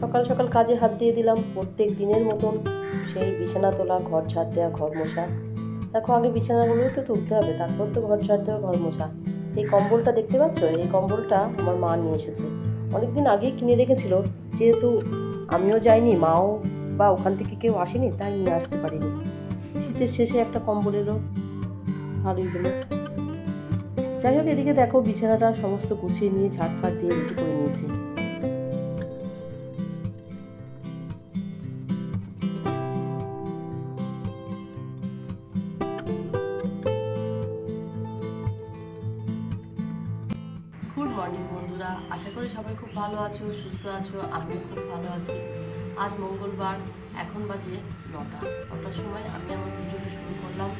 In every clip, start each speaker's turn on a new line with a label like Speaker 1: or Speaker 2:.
Speaker 1: সকাল সকাল কাজে হাত দিয়ে দিলাম। প্রত্যেক দিনের মতন সেই বিছানা তোলা, ঘর ঝাড় দেওয়া, ঘর মোছা। দেখো, আগে বিছানাগুলোই তো তুলতে হবে, তারপর তো ঘর ঝাড় দেওয়া, ঘর মোছা। এই কম্বলটা দেখতে পাচ্ছ? এই কম্বলটা আমার মা নিয়ে এসেছে। অনেকদিন আগেই কিনে রেখেছিল, যেহেতু আমিও যাইনি, মাও বা ওখান থেকে কেউ আসেনি, তাই নিয়ে আসতে পারিনি। শীতের শেষে একটা কম্বল এলো, ভালোই হলো। যাই হোক, এদিকে দেখো, বিছানাটা সমস্ত গুছিয়ে নিয়ে ঝাড়ফাট দিয়ে রেডি করে নিয়েছি। আশা করি সবাই খুব ভালো আছো, সুস্থ আছো, আমিও খুব ভালো আছি। আজ মঙ্গলবার, এখন বাজে নটা। নটার সময় আমি আমার ভিডিওটা শুরু করলাম।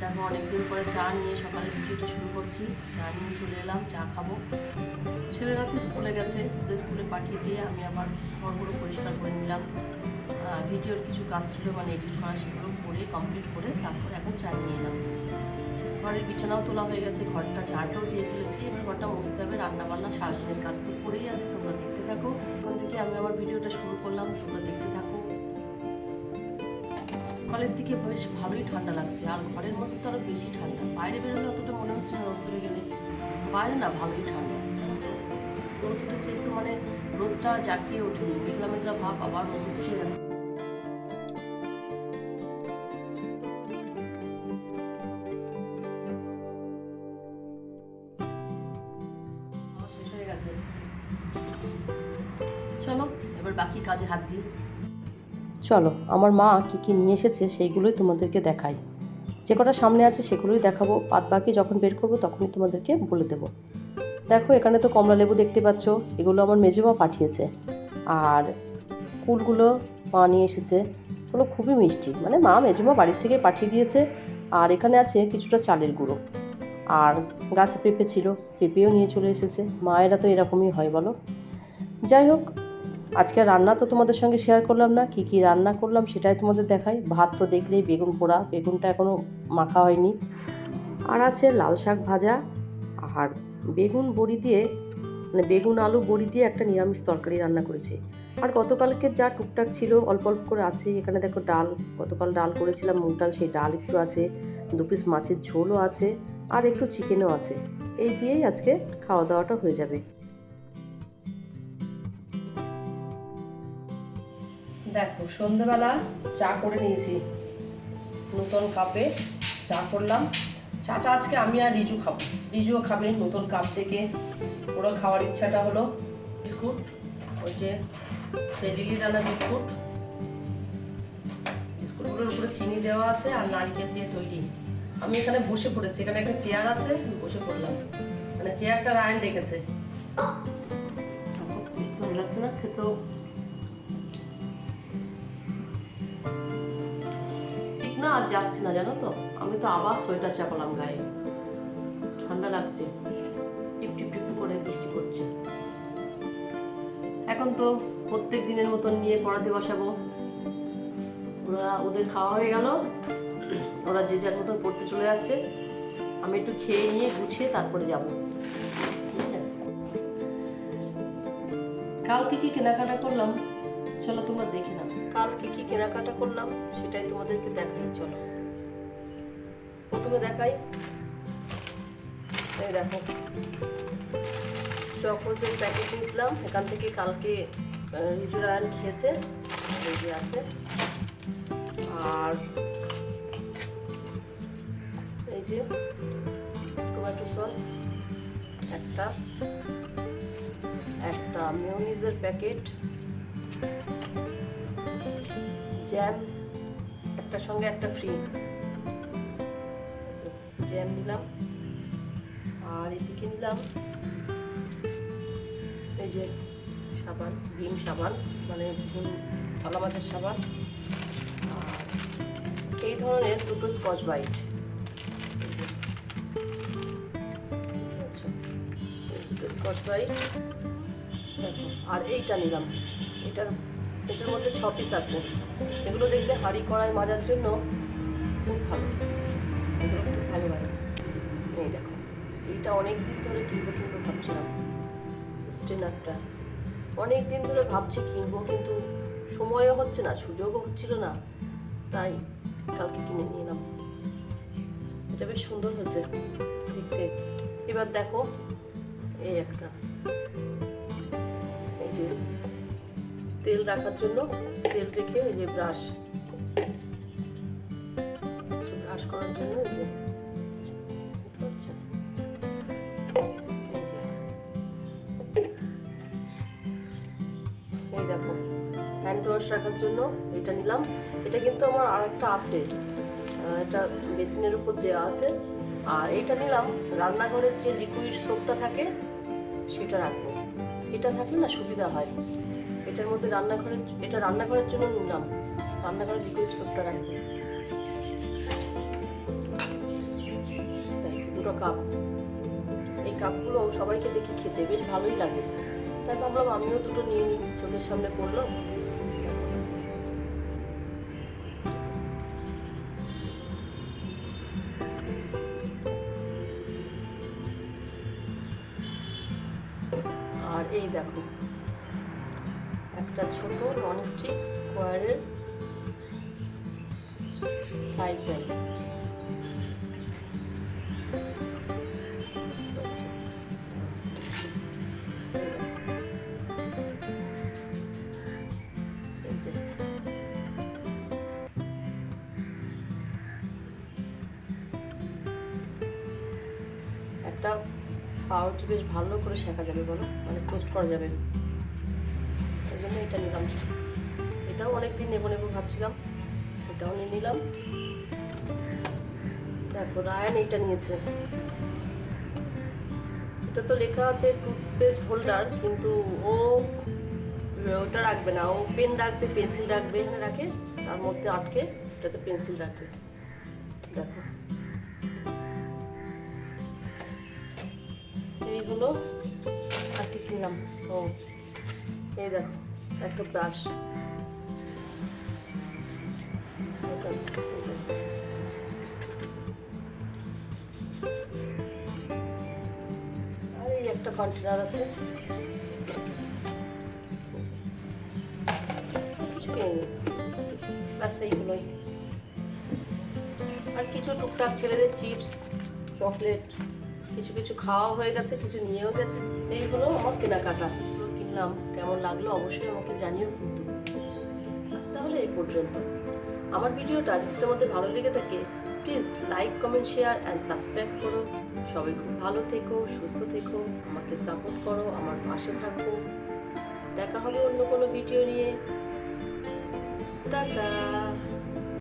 Speaker 1: দেখো, অনেকদিন পরে চা নিয়ে সকালে ভিডিওটা শুরু করছি। চা নিয়ে চলে এলাম, চা খাব। ছেলেরা তো স্কুলে গেছে, ওদের স্কুলে পাঠিয়ে দিয়ে আমি আবার ঘরগুলো পরিষ্কার করে নিলাম। ভিডিওর কিছু কাজ ছিল মানে এডিট করা, সেগুলো করে কমপ্লিট করে তারপর এখন চা নিয়ে এলাম। ঘরের বিছানাও তোলা হয়ে গেছে, ঘরটা ঝাড়টাও দিয়ে ফেলেছি, এবার ঘরটা মুছতে হবে রান্না বান্না সারাদিনের কাজ তো করেই আছে, তোমরা দেখতে থাকো। ওখান থেকে আমি আমার ভিডিওটা শুরু করলাম, তোমরা দেখতে থাকো। সকালের দিকে বেশ ভালোই ঠান্ডা লাগছে, আর ঘরের মধ্যে তো আরও বেশি ঠান্ডা। বাইরে বেরোলে অতটা মনে হচ্ছে না রোদ্দুরে গেলে। বাইরে না ভালোই ঠান্ডা? রোদ উঠেছে একটু মানে রোদটা জাকিয়ে ওঠেনি। মেঘলা মেঘলা ভাব আবার রোদ উঠছে। দেখো বাকি কাজে হাত দিই চলো, আমার মা কী কী নিয়ে এসেছে সেইগুলোই তোমাদেরকে দেখাই। যে কটা সামনে আছে সেগুলোই দেখাবো। বাদ বাকি যখন বের করব তখনই তোমাদেরকে বলে দেবো। দেখো, এখানে তো কমলা লেবু দেখতে পাচ্ছ। এগুলো আমার মেজমা পাঠিয়েছে। আর কুলগুলো মা নিয়ে এসেছে। ওগুলো খুবই মিষ্টি। মানে মা মেজমা বাড়ির থেকে পাঠিয়ে দিয়েছে। আর এখানে আছে কিছুটা চালের গুঁড়ো। আর গাছে পেঁপে ছিল। পেঁপেও নিয়ে চলে এসেছে। মায়েরা তো এরকমই হয়, বলো। যাই হোক আজকে রান্না তো তোমাদের সঙ্গে শেয়ার করলাম না, কি কি রান্না করলাম সেটাই তোমাদের দেখাই। ভাত তো দেখলেই বেগুন পোড়া, বেগুনটা এখনও মাখা হয়নি। আর আছে লাল শাক ভাজা, আর বেগুন বড়ি দিয়ে মানে বেগুন আলু বড়ি দিয়ে একটা নিরামিষ তরকারি রান্না করেছি। আর গতকালকে যা টুকটাক ছিল, অল্প অল্প করে আছে, এখানে দেখো ডাল, গতকাল ডাল করেছিলাম, মুগ ডাল, সেই ডাল একটু আছে, দু পিস মাছের ঝোলও আছে, আর একটু চিকেনও আছে। এই দিয়েই আজকে খাওয়া দাওয়াটা হয়ে যাবে। দেখো, সন্ধেবেলা চা করে নিয়েছি। নতুন কাপে চা করলাম। চাটা আজকে আমি আর রিজু খাব। রিজুও খাবে নতুন কাপ থেকে। ওরা খাওয়ার ইচ্ছাটা হলো বিস্কুট, ওই যে সেই লিলি ডানা বিস্কুট। বিস্কুটগুলোর উপরে চিনি দেওয়া আছে আর নারকেল দিয়ে তৈরি। আমি এখানে বসে পড়েছি, এখানে একটা চেয়ার আছে বসে পড়লাম। মানে চেয়ারটা রায়ন রেখেছে। খেতেও না আর যাচ্ছি না, জানো তো? আমি তো আবার সোয়েটার চাপালাম গায়ে। ঠান্ডা লাগছে। টিপ টিপ টিপ করে বৃষ্টি এখন তো প্রত্যেক দিনের মতন নিয়ে পড়াতে বসাবো। ওরা ওদের খাওয়া হয়ে গেল। ওরা যে যার মতন পড়তে চলে যাচ্ছে। আমি একটু খেয়ে নিয়ে গুছিয়ে তারপরে যাব। কাল কি কি কেনাকাটা করলাম? চলো তোমরা দেখে নাও। কাল কি কেনাকাটা করলাম সেটাই তোমাদেরকে দেখাই, চলো। প্রথমে দেখাই। এই দেখো। চকোজের প্যাকেট নিয়েছিলাম। এখান থেকে কালকে রিজু খেয়েছে। যে আছে। আর এই যে টমেটো সস একটা। একটা মিউনিজের প্যাকেট জ্যাম একটার সঙ্গে একটা ফ্রি জ্যাম নিলাম, আর এদিকে নিলাম এই যে সাবান, ভীম সাবান মানে ভীম থালা মাছের সাবান। আর এই ধরনের দুটো স্কচ বাইট দুটো স্কচ বাইট আর এইটা নিলাম। এটার এটার মধ্যে ছ পিস আছে। এগুলো দেখবে হাঁড়ি কড়াই মাজার জন্য খুব ভালো। ভালো লাগে। এই দেখো, এইটা অনেক দিন ধরে কিনবো কিনবো ভাবছিলাম। স্ট্রেনারটা অনেক দিন ধরে ভাবছি কিনবো, কিন্তু সময়ও হচ্ছে না, সুযোগও হচ্ছিল না। তাই কালকে কিনে নিয়ে এলাম। এটা বেশ সুন্দর হয়েছে দেখতে। এবার দেখো, এই একটা। এই যে তেল রাখার জন্য তেল রেখে যে ব্রাশ ব্রাশ করার জন্য এই দেখো হ্যান্ড ওয়াশ রাখার জন্য এটা নিলাম। এটা কিন্তু আমার আরেকটা আছে। এটা বেসিনের উপর দেওয়া আছে। আর এটা নিলাম, রান্নাঘরের যে লিকুইড সোপটা থাকে, সেটা রাখব। এটা থাকলে না সুবিধা হয়। এটার মধ্যে রান্নাঘরের এটা রান্নাঘরের জন্য নিলাম রান্নাঘরের লিকুইড সোপটা রাখব। দুটো কাপ এই কাপগুলো সবাইকে দেখি খেতে বেশ ভালোই লাগে। তাই ভাবলাম আমিও দুটো নিয়ে নিই, চোখের সামনে পড়ল। আর এই দেখো একটা ছোট ননস্টিক স্কোয়ারের ফ্রাই একটা পাউরুটি বেশ ভালো করে শেখা যাবে বলো মানে টোস্ট করা যাবে। এটা নিলাম। এটাও অনেকদিন নেব নেব ভাবছিলাম এটাও নিয়ে নিলাম। দেখো, রায়ান এইটা নিয়েছে। এটা তো লেখা আছে টুথপেস্ট হোল্ডার কিন্তু ও, ওটা রাখবে না। ও পেন রাখবে পেন্সিল রাখবে, এখানে রাখে, তার মধ্যে আটকে, এটাতে পেন্সিল রাখবে দেখো। এইগুলো আর কি কিনলাম। ও, এই দেখো। একটা ব্রাশ আর এই একটা কন্টেনার আছে। কিছু এইগুলোই। আর কিছু টুকটাক ছেলেদের চিপস চকলেট কিছু কিছু খাওয়া হয়ে গেছে, কিছু নিয়েও গেছে এইগুলো আমার কেনাকাটা। এগুলো কেমন লাগল অবশ্যই আমাকে জানিও কিন্তু। আজ তাহলে এই পর্যন্ত। আমার ভিডিওটা যদি তোমাদের ভালো লেগে থাকে please like comment share and subscribe করো। সবাই খুব ভালো থেকো, সুস্থ থেকো, আমাকে সাপোর্ট করো, আমার পাশে থাকো। দেখা হবে অন্য কোনো ভিডিও নিয়ে। টাটা!